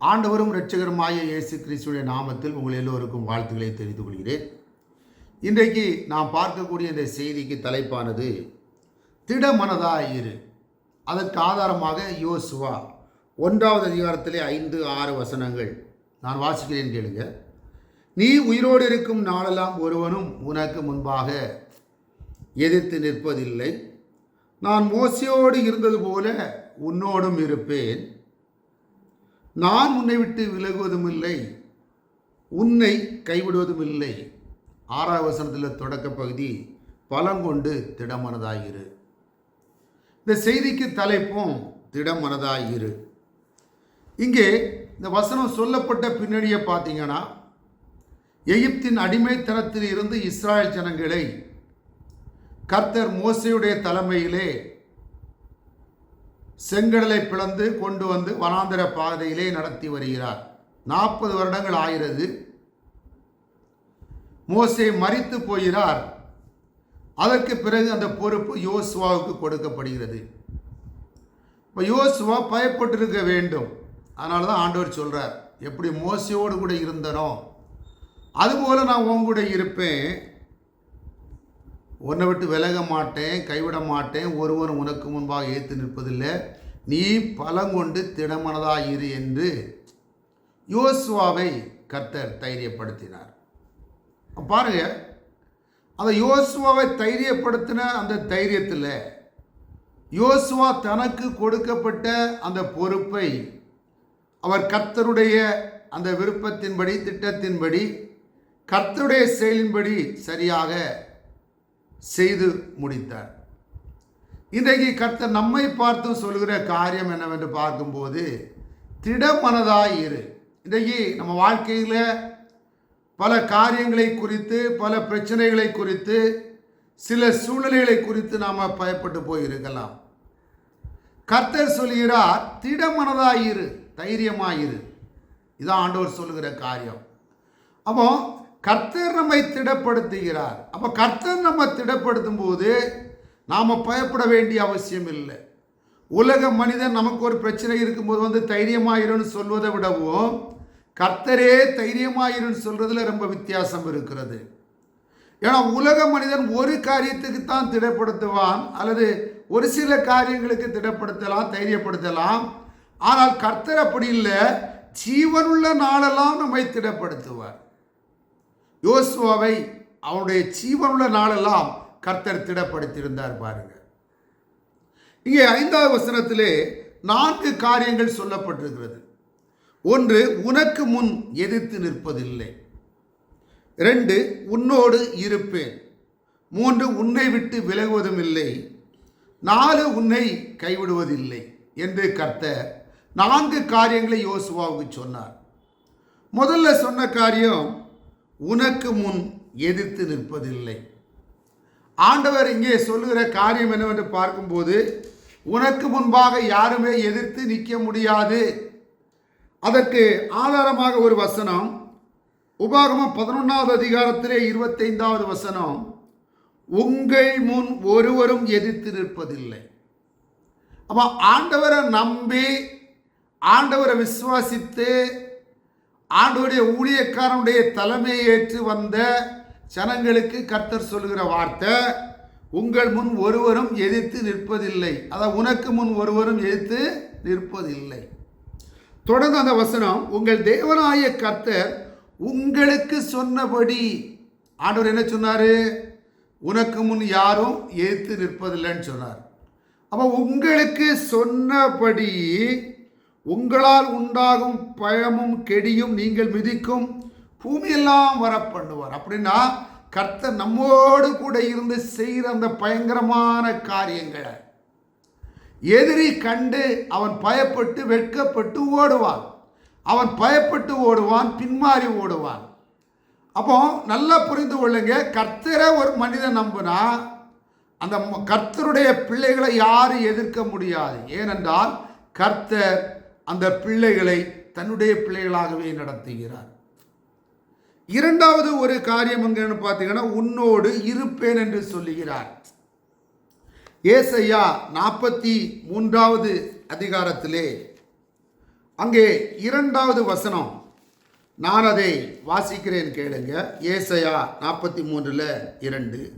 ஆண்டவரும் இரட்சகருமாய இயேசு கிறிஸ்துடைய நாமத்தில் உங்கள் எல்லோருக்கும் வாழ்த்துக்களை தெரிந்து கொள்கிறேன். இன்றைக்கு நாம் பார்க்கக்கூடிய இந்த செய்திக்கு தலைப்பானது திடமனதாய் இரு. அதற்கு ஆதாரமாக யோசுவா ஒன்றாவது அதிகாரத்திலே ஐந்து ஆறு வசனங்கள். நான் வாசிக்கிறேன் கேளுங்க. நீ உயிரோடு இருக்கும் நாளெல்லாம் ஒருவனும் உனக்கு முன்பாக எதிர்த்து நிற்பதில்லை. நான் மோசையோடு இருந்தது போல உன்னோடும் இருப்பேன். நான் உன்னை விட்டு விலகுவதும் இல்லை உன்னை கைவிடுவதும் இல்லை ஆறாவது வசனத்தில் தொடக்க பகுதி பலங்கொண்டு திடமனதாயிரு இந்த செய்திக்கு தலைப்பும் திடமனதாயிரு இங்கே இந்த வசனம் சொல்லப்பட்ட பின்னணியை பார்த்தீங்கன்னா எகிப்தின் அடிமைத்தனத்தில் இருந்து இஸ்ராயல் ஜனங்களை கர்த்தர் மோசையுடைய தலைமையிலே செங்கடலை பிளந்து கொண்டு வந்து வனாந்திர பாதையிலே நடத்தி வருகிறார். நாற்பது வருடங்கள் ஆகிறது மோசே மறித்து போகிறார். அதற்கு பிறகு அந்த பொறுப்பு யோசுவாவுக்கு கொடுக்கப்படுகிறது. இப்போ யோசுவா பயப்பட்டிருக்க வேண்டும். அதனால தான் ஆண்டவர் சொல்கிறார் எப்படி மோசையோடு கூட இருந்தனோ அதுபோல் நான் உன் கூட இருப்பேன். உன்னை விட்டு விலக மாட்டேன் கைவிட மாட்டேன் ஒருவன் உனக்கு முன்பாக ஏற்று நிற்பதில்லை. நீ பலங்கொண்டு திடமனதாயிரு என்று யோசுவாவை கர்த்தர் தைரியப்படுத்தினார். பாருங்க அந்த யோசுவாவை தைரியப்படுத்தின அந்த தைரியத்தில் யோசுவா தனக்கு கொடுக்கப்பட்ட அந்த பொறுப்பை அவர் கர்த்தருடைய அந்த விருப்பத்தின்படி திட்டத்தின்படி கர்த்தருடைய செயலின்படி சரியாக செய்து முடித்தார். இன்றைக்கு கர்த்தர் நம்மை பார்த்து சொல்கிற காரியம் என்னவென்று பார்க்கும்போது திடமனதாய் இரு. இன்றைக்கு நம்ம வாழ்க்கையில் பல காரியங்களை குறித்து பல பிரச்சனைகளை குறித்து சில சூழ்நிலைகளை குறித்து நாம் பயப்பட்டு போயிருக்கலாம். கர்த்தர் சொல்கிறார் திடமனதாயிரு தைரியமாயிரு இதான் ஆண்டவர் சொல்லுகிற காரியம். அப்போ கர்த்தர் நம்மை திடப்படுத்துகிறார். அப்போ கர்த்தர் நம்ம திடப்படுத்தும் போது நாம் பயப்பட வேண்டிய அவசியம் இல்லை. உலக மனிதன் நமக்கு ஒரு பிரச்சனை இருக்கும்போது வந்து தைரியமாயிருன்னு சொல்வதை விடவும் கர்த்தரே தைரியமாயிருன்னு சொல்கிறதுல ரொம்ப வித்தியாசம் இருக்கிறது. ஏன்னா உலக மனிதன் ஒரு காரியத்துக்கு தான் திடப்படுத்துவான் அல்லது ஒரு சில காரியங்களுக்கு திடப்படுத்தலாம் தைரியப்படுத்தலாம். ஆனால் கர்த்தர் அப்படி இல்லை ஜீவனுள்ள நாளெல்லாம் நம்மை திடப்படுத்துவார். யோசுவாவை அவனுடைய ஜீவனுள்ள நாளெல்லாம் கர்த்தர் திடப்படுத்தியிருந்தார் பாருங்க. இங்கே ஐந்தாவது வசனத்திலே நான்கு காரியங்கள் சொல்லப்பட்டிருக்கிறது. ஒன்று உனக்கு முன் எதிர்த்து நிற்பதில்லை. ரெண்டு உன்னோடு இருப்பேன். மூன்று உன்னை விட்டு விலகுவதும் இல்லை. நாலு உன்னை கைவிடுவதில்லை என்று கர்த்தர் நான்கு காரியங்களை யோசுவாவுக்கு சொன்னார். முதல்ல சொன்ன காரியம் உனக்கு முன் எதிர்த்து நிற்பதில்லை. ஆண்டவர் இங்கே சொல்லுகிற காரியம் என்னவென்று பார்க்கும்போது உனக்கு முன்பாக யாருமே எதிர்த்து நிற்க முடியாது. அதற்கு ஆதாரமாக ஒரு வசனம் உபாகமம் பதினொன்றாவது அதிகாரத்திலே இருபத்தைந்தாவது வசனம் உங்கள் முன் ஒருவரும் எதிர்த்து நிற்பதில்லை. அப்போ ஆண்டவரை நம்பி ஆண்டவரை விசுவாசித்து ஆண்டோடைய ஊழியக்காரனுடைய தலைமையை ஏற்று வந்த ஜனங்களுக்கு கர்த்தர் சொல்லுகிற வார்த்தை உங்கள் முன் ஒருவரும் எதிர்த்து நிற்பதில்லை. அதான் உனக்கு முன் ஒருவரும் எதிர்த்து நிற்பதில்லை. தொடர்ந்து அந்த வசனம் உங்கள் தேவனாய கர்த்தர் உங்களுக்கு சொன்னபடி. ஆண்டவர் என்ன சொன்னார்? உனக்கு முன் யாரும் எதிர்த்து நிற்பதில்லைன்னு சொன்னார். அப்போ உங்களுக்கு சொன்னபடி உங்களால் உண்டாகும் பழமும் கெடியும் நீங்கள் மிதிக்கும் பூமியெல்லாம் வர பண்ணுவார் அப்படின்னா கர்த்தர் நம்மோடு கூட இருந்து செய்கிற அந்த பயங்கரமான காரியங்களை எதிரி கண்டு அவன் பயப்பட்டு வெட்கப்பட்டு ஓடுவான். அவன் பயப்பட்டு ஓடுவான் பின்மாறி ஓடுவான். அப்போ நல்லா புரிந்து கொள்ளுங்க கர்த்தரை ஒரு மனிதன் நம்புனா அந்த கர்த்தருடைய பிள்ளைகளை யாரும் எதிர்க்க முடியாது. ஏனென்றால் கர்த்தர் அந்த பிள்ளைகளை தன்னுடைய பிள்ளைகளாகவே நடத்துகிறார். இரண்டாவது ஒரு காரியம் எங்கன்னு பார்த்தீங்கன்னா உன்னோடு இருப்பேன் என்று சொல்லுகிறார். ஏசையா நாற்பத்தி மூன்றாவது அதிகாரத்திலே அங்கே இரண்டாவது வசனம். நான் அதை வாசிக்கிறேன் கேளுங்க. ஏசையா நாற்பத்தி மூன்றில் இரண்டு.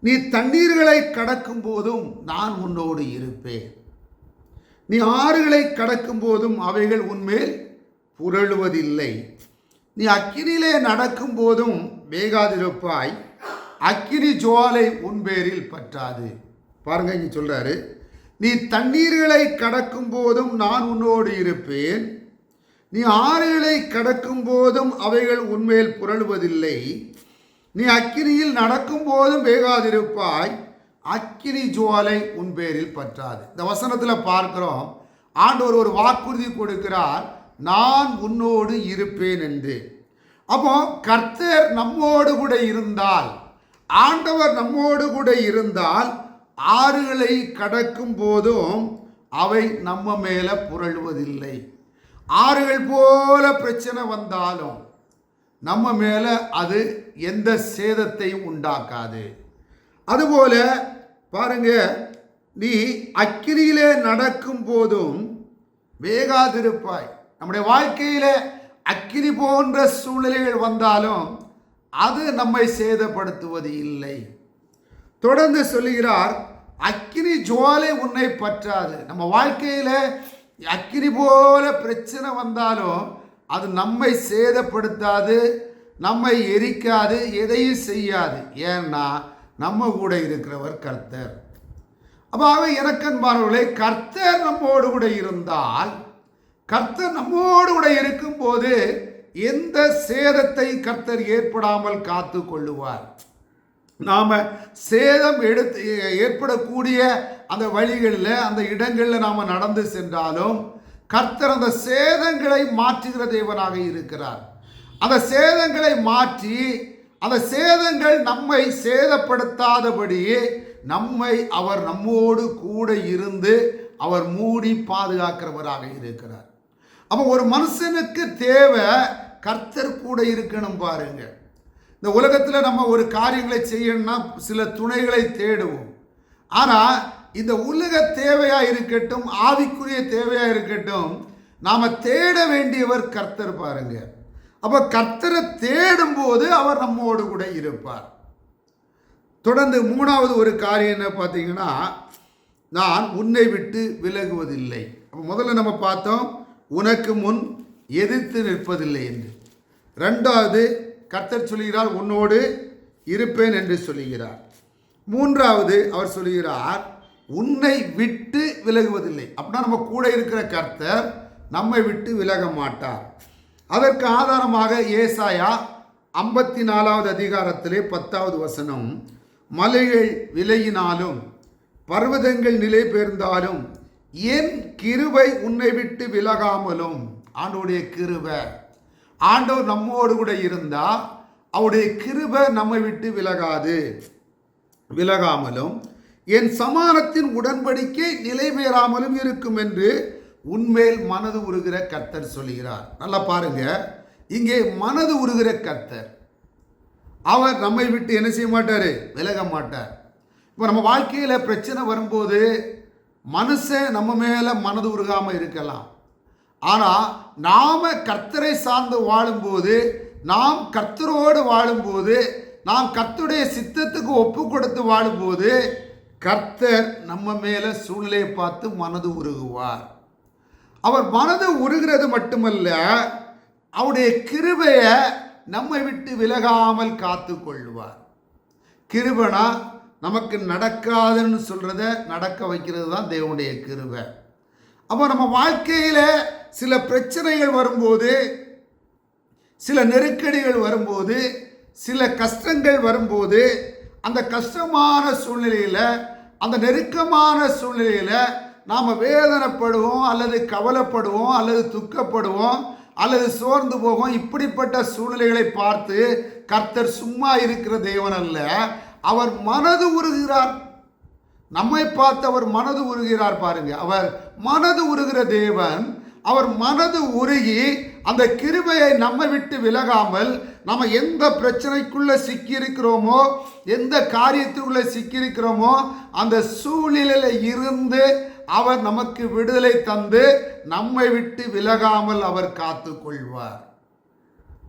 நீ தண்ணீர்களை கடக்கும் போதும் நான் உன்னோடு இருப்பேன். நீ ஆறுகளை கடக்கும் போதும் அவைகள் உன்மேல் புரளுவதில்லை. நீ அக்கினியிலே நடக்கும் போதும் வேகாதிருப்பாய் அக்கினி ஜுவாலை உன் பேரில் பற்றாது. பாருங்க இங்க சொல்றாரு நீ தண்ணீர்களை கடக்கும் போதும் நான் உன்னோடு இருப்பேன். நீ ஆறுகளை கடக்கும் போதும் அவைகள் உன்மேல் புரளுவதில்லை. நீ அக்கினியில் நடக்கும் போதும் வேகாதிருப்பாய் அக்கினி ஜுவாலை உன் பேரில் பற்றாது. இந்த வசனத்தில் பார்க்கிறோம் ஆண்டவர் ஒரு வாக்குறுதி கொடுக்கிறார் நான் உன்னோடு இருப்பேன் என்று. அப்போ கர்த்தர் நம்மோடு கூட இருந்தால் ஆண்டவர் நம்மோடு கூட இருந்தால் ஆறுகளை கடக்கும் போதும் அவை நம்ம மேலே புரழுவதில்லை ஆறுகள் போல பிரச்சனை வந்தாலும் நம்ம மேலே அது எந்த சேதத்தையும் உண்டாக்காது. அதுபோல பாருங்க நீ அக்கிரியிலே நடக்கும் போதும் வேகாதிருப்பாய். நம்முடைய வாழ்க்கையில அக்கினி போன்ற சூழ்நிலைகள் வந்தாலும் அது நம்மை சேதப்படுத்துவது இல்லை. தொடர்ந்து சொல்லுகிறார் அக்கினி ஜுவாலை உன்னை பற்றாது. நம்ம வாழ்க்கையில அக்கினி போல பிரச்சனை வந்தாலும் அது நம்மை சேதப்படுத்தாது நம்மை எரிக்காது எதையும் செய்யாது. ஏன்னா நம்ம கூட இருக்கிறவர் கர்த்தர். அப்பாவே இறக்கன்பார்களே கர்த்தர் நம்மோடு கூட இருந்தால் கர்த்தர் நம்மோடு கூட இருக்கும்போது எந்த சேதத்தை கர்த்தர் ஏற்படாமல் காத்து கொள்ளுவார். நாம் சேதம் எடுத்து ஏற்படக்கூடிய அந்த வழிகளில் அந்த இடங்களில் நாம் நடந்து சென்றாலும் கர்த்தர் அந்த சேதங்களை மாற்றுகிற தேவனாக இருக்கிறார். அந்த சேதங்களை மாற்றி அந்த சேதங்கள் நம்மை சேதப்படுத்தாதபடியே நம்மை அவர் நம்மோடு கூட இருந்து அவர் மூடி பாதுகாக்கிறவராக இருக்கிறார். அப்போ ஒரு மனுஷனுக்கு தேவை கர்த்தர் கூட இருக்கணும் பாருங்க. இந்த உலகத்தில் நம்ம ஒரு காரியங்களை செய்யணும்னா சில துணைகளை தேடுவோம். ஆனால் இந்த உலக தேவையாக இருக்கட்டும் ஆவிக்குரிய தேவையாக இருக்கட்டும் நாம் தேட வேண்டியவர் கர்த்தர் பாருங்க. அப்போ கர்த்தரை தேடும்போது அவர் நம்மோடு கூட இருப்பார். தொடர்ந்து மூணாவது ஒரு காரியம் என்ன பார்த்தீங்கன்னா நான் உன்னை விட்டு விலகுவதில்லை. அப்போ முதல்ல நம்ம பார்த்தோம் உனக்கு முன் எதிர்த்து நிற்பதில்லை என்று. ரெண்டாவது கர்த்தர் சொல்கிறார் உன்னோடு இருப்பேன் என்று சொல்லுகிறார். மூன்றாவது அவர் சொல்லுகிறார் உன்னை விட்டு விலகுவதில்லை. அப்படின்னா நம்ம கூட இருக்கிற கர்த்தர் நம்மை விட்டு விலக மாட்டார். அதற்கு ஆதாரமாக ஏசாயா ஐம்பத்தி நாலாவது அதிகாரத்திலே பத்தாவது வசனம் மலைகள் விலையினாலும் பர்வதங்கள் நிலை பெயர்ந்தாலும் என் கிருபை உன்னை விட்டு விலகாமலும். ஆண்டோடைய கிருபை. ஆண்டவர் நம்மோடு கூட இருந்தா அவருடைய கிருபை நம்மை விட்டு விலகாது. விலகாமலும் என் சமானத்தின் உடன்படிக்கை நிலை பெறாமலும் இருக்கும் என்று உன்மேல் மனது உருகிற கர்த்தர் சொல்கிறார் நல்லா பாருங்க. இங்கே மனது உருகிற கர்த்தர். அவர் நம்மை விட்டு என்ன செய்ய மாட்டார்? விலக மாட்டார். இப்போ நம்ம வாழ்க்கையில் பிரச்சனை வரும்போது மனுஷன் நம்ம மேலே மனது உருகாமல் இருக்கலாம். ஆனால் நாம் கர்த்தரை சார்ந்து வாழும்போது நாம் கர்த்தரோடு வாழும்போது நாம் கர்த்தருடைய சித்தத்துக்கு ஒப்பு கொடுத்து வாழும்போது கர்த்தர் நம்ம மேலே சூழ்நிலையை பார்த்து மனது உருகுவார். அவர் மனது உருகிறது மட்டுமல்ல அவருடைய கிருபையை நம்மை விட்டு விலகாமல் காத்து கொள்வார். கிருபனா நமக்கு நடக்காதுன்னு சொல்கிறத நடக்க வைக்கிறது தான் தேவனுடைய கிருபை. அப்போ நம்ம வாழ்க்கையில் சில பிரச்சனைகள் வரும்போது சில நெருக்கடிகள் வரும்போது சில கஷ்டங்கள் வரும்போது அந்த கஷ்டமான சூழ்நிலையில் அந்த நெருக்கமான சூழ்நிலையில் நாம் வேதனைப்படுவோம் அல்லது கவலைப்படுவோம் அல்லது துக்கப்படுவோம் அல்லது சோர்ந்து போகும். இப்படிப்பட்ட சூழ்நிலைகளை பார்த்து கர்த்தர் சும்மா இருக்கிற தேவன் அல்ல. அவர் மனது உருகிறார். நம்மை பார்த்து அவர் மனது உருகிறார் பாருங்க. அவர் மனது உருகிற தேவன் அவர் மனது உருகி அந்த கிருபையை நம்ம விட்டு விலகாமல் நம்ம எந்த பிரச்சனைக்குள்ளே சிக்கியிருக்கிறோமோ எந்த காரியத்துக்குள்ளே சிக்கியிருக்கிறோமோ அந்த சூழ்நிலையில் இருந்து அவர் நமக்கு விடுதலை தந்து நம்மை விட்டு விலகாமல் அவர் காத்து கொள்வார்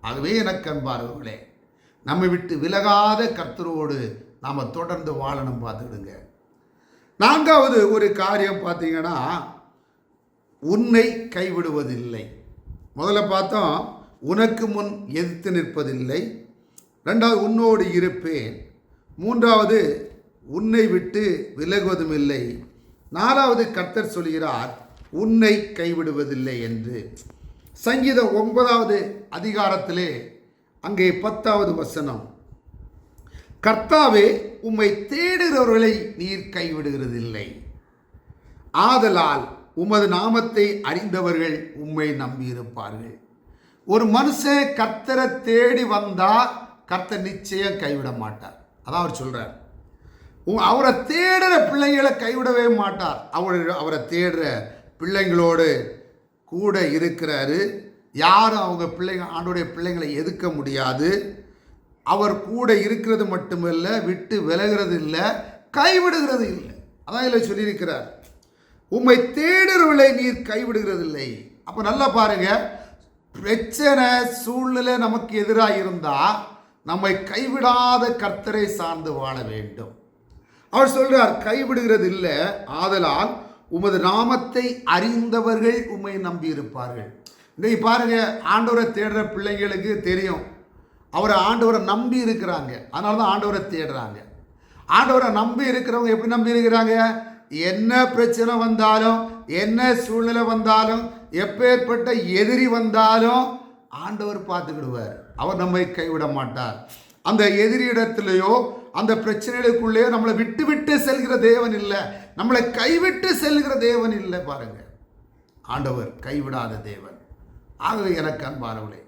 அதுவே எனக்கு அன்பார்களே நம்மை விட்டு விலகாத கர்த்தரோடு நாம் தொடர்ந்து வாழணும் பார்த்துக்கிடுங்க. நான்காவது ஒரு காரியம் பார்த்தீங்கன்னா உன்னை கைவிடுவதில்லை. முதல்ல பார்த்தோம் உனக்கு முன் எதிர்த்து நிற்பதில்லை. ரெண்டாவது உன்னோடு இருப்பேன். மூன்றாவது உன்னை விட்டு விலகுவதும் இல்லை நாலாவது கர்த்தர் சொல்கிறார் உன்னை கைவிடுவதில்லை என்று. சங்கீதம் ஒன்பதாவது அதிகாரத்திலே அங்கே பத்தாவது வசனம். கர்த்தாவே உம்மை தேடுகிறவர்களை நீர் கைவிடுகிறதில்லை. ஆதலால் உமது நாமத்தை அறிந்தவர்கள் உம்மை நம்பியிருப்பார்கள். ஒரு மனுஷன் கர்த்தரை தேடி வந்தா கர்த்தர் நிச்சயம் கைவிட மாட்டார். அதான் அவர் சொல்றார். அவரை தேடுற பிள்ளைங்களை கைவிடவே மாட்டார். அவர் அவரை தேடுற பிள்ளைங்களோடு கூட இருக்கிறாரு. யாரும் அவங்க பிள்ளைங்க ஆண்டுடைய பிள்ளைங்களை எதுக்க முடியாது. அவர் கூட இருக்கிறது மட்டுமல்ல விட்டு விலகிறது இல்லை கைவிடுகிறது இல்லை. அதான் இதில் சொல்லியிருக்கிறார். உம்மை தேடுறவளை நீர் கைவிடுகிறதில்லை அப்போ நல்லா பாருங்க. பிரச்சனை சூழ்நிலை நமக்கு எதிராக இருந்தால் நம்மை கைவிடாத கர்த்தரை சார்ந்து வாழ வேண்டும். அவர் சொல்றார் கைவிடுகிறது இல்லை ஆதலால் உமது நாமத்தை அறிந்தவர்கள் உம்மை நம்பி இருப்பார்கள் இன்றைக்கு பாருங்க ஆண்டவரை தேடுற பிள்ளைங்களுக்கு தெரியும். அவரை ஆண்டவரை நம்பி இருக்கிறாங்க. அதனால தான் ஆண்டவரை தேடுறாங்க. ஆண்டவரை நம்பி இருக்கிறவங்க எப்படி நம்பி இருக்கிறாங்க? என்ன பிரச்சனை வந்தாலும் என்ன சூழ்நிலை வந்தாலும் எப்பேற்பட்ட எதிரி வந்தாலும் ஆண்டவர் பார்த்துக்கிடுவார். அவர் நம்மை கைவிட மாட்டார். அந்த எதிரியிடத்திலேயோ அந்த பிரச்சனைகளுக்குள்ளேயோ நம்மளை விட்டு விட்டு செல்கிற தேவன் இல்லை. நம்மளை கைவிட்டு செல்கிற தேவன் இல்லை பாருங்க. ஆண்டவர் கைவிடாத தேவன். ஆகவே எனக்கு அன்பானவளே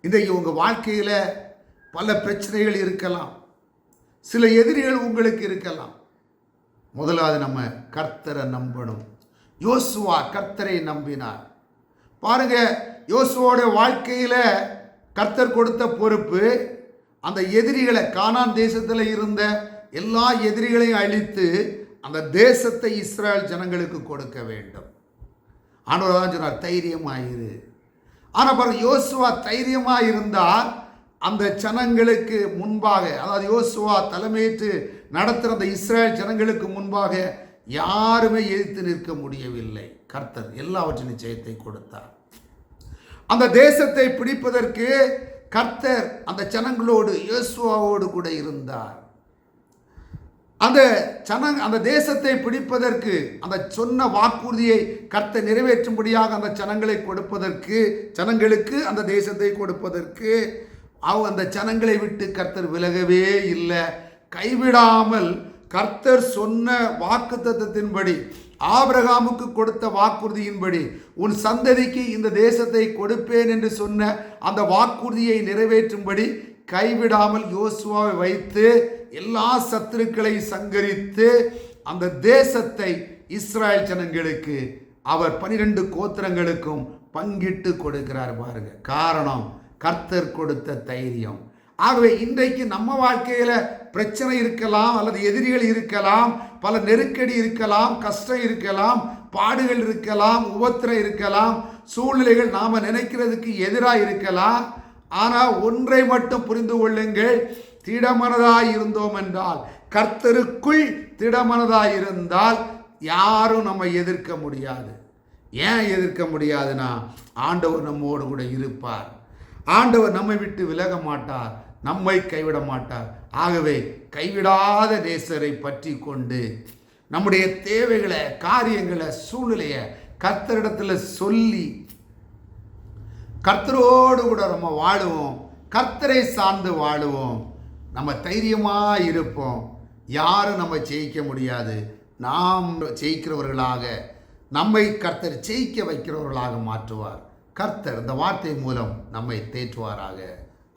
இன்றைக்கு உங்கள் வாழ்க்கையில் பல பிரச்சனைகள் இருக்கலாம். சில எதிரிகள் உங்களுக்கு இருக்கலாம். முதலாவது நம்ம கர்த்தரை நம்பணும். யோசுவா கர்த்தரை நம்பினார். பாருங்க யோசுவோட வாழ்க்கையில் கர்த்தர் கொடுத்த பொறுப்பு அந்த எதிரிகளை கானான் தேசத்தில் இருந்த எல்லா எதிரிகளையும் அழித்து அந்த தேசத்தை இஸ்ரேல் ஜனங்களுக்கு கொடுக்க வேண்டும். ஆண்டவர் தான் சொன்னார் தைரியமாயிரு. ஆனால் பாருங்க யோசுவா தைரியமாக இருந்தால் அந்த ஜனங்களுக்கு முன்பாக அதாவது யோசுவா தலைமையேற்று நடத்துகிற அந்த இஸ்ரேல் ஜனங்களுக்கு முன்பாக யாருமே எதிர்த்து நிற்க முடியவில்லை. கர்த்தர் எல்லாவற்றின் நிச்சயத்தை கொடுத்தார். அந்த தேசத்தை பிடிப்பதற்கு கர்த்தர் அந்த ஜனங்களோடு இயேசுவாவோடு கூட இருந்தார். அந்த ஜன அந்த தேசத்தை பிடிப்பதற்கு அந்த சொன்ன வாக்குறுதியை கர்த்தர் நிறைவேற்றும்படியாக அந்த ஜனங்களை கொடுப்பதற்கு ஜனங்களுக்கு அந்த தேசத்தை கொடுப்பதற்கு அவ அந்த ஜனங்களை விட்டு கர்த்தர் விலகவே இல்லை. கைவிடாமல் கர்த்தர் சொன்ன வாக்குத்தத்தத்தின்படி ஆபிரகாமுக்கு கொடுத்த வாக்குறுதியின்படி உன் சந்ததிக்கு இந்த தேசத்தை கொடுப்பேன் என்று சொன்ன அந்த வாக்குறுதியை நிறைவேற்றும்படி கைவிடாமல் யோசுவாவை வைத்து எல்லா சத்துருக்களை சங்கரித்து அந்த தேசத்தை இஸ்ராயல் ஜனங்களுக்கு அவர் பனிரெண்டு கோத்திரங்களுக்கும் பங்கிட்டு கொடுக்கிறார் பாருங்க. காரணம் கர்த்தர் கொடுத்த தைரியம். ஆகவே இன்றைக்கு நம்ம வாழ்க்கையில் பிரச்சனை இருக்கலாம் அல்லது எதிரிகள் இருக்கலாம். பல நெருக்கடி இருக்கலாம் கஷ்டம் இருக்கலாம் பாடுகள் இருக்கலாம் உபத்திரம் இருக்கலாம் சூழ்நிலைகள் நாம் நினைக்கிறதுக்கு எதிராக இருக்கலாம். ஆனால் ஒன்றை மட்டும் புரிந்து கொள்ளுங்கள் திடமனதாய் இருந்தோம் என்றால் கர்த்தருக்குள் திடமனதாய் இருந்தால் யாரும் நம்ம எதிர்க்க முடியாது. ஏன் எதிர்க்க முடியாதுன்னா ஆண்டவர் நம்மோடு கூட இருப்பார். ஆண்டவர் நம்மை விட்டு விலக மாட்டார். நம்மை கைவிட மாட்டார். ஆகவே கைவிடாத நேசரை பற்றி கொண்டு நம்முடைய தேவைகளை காரியங்களை சூழ்நிலையை கர்த்தரிடத்துல சொல்லி கர்த்தரோடு கூட நம்ம வாழுவோம். கர்த்தரை சார்ந்து வாழுவோம். நம்ம தைரியமாக இருப்போம். யாரும் நம்ம ஜெயிக்க முடியாது. நாம் ஜெயிக்கிறவர்களாக நம்மை கர்த்தர் ஜெயிக்க வைக்கிறவர்களாக மாற்றுவார். கர்த்தர் இந்த வார்த்தை மூலம் நம்மை தேற்றுவாராக.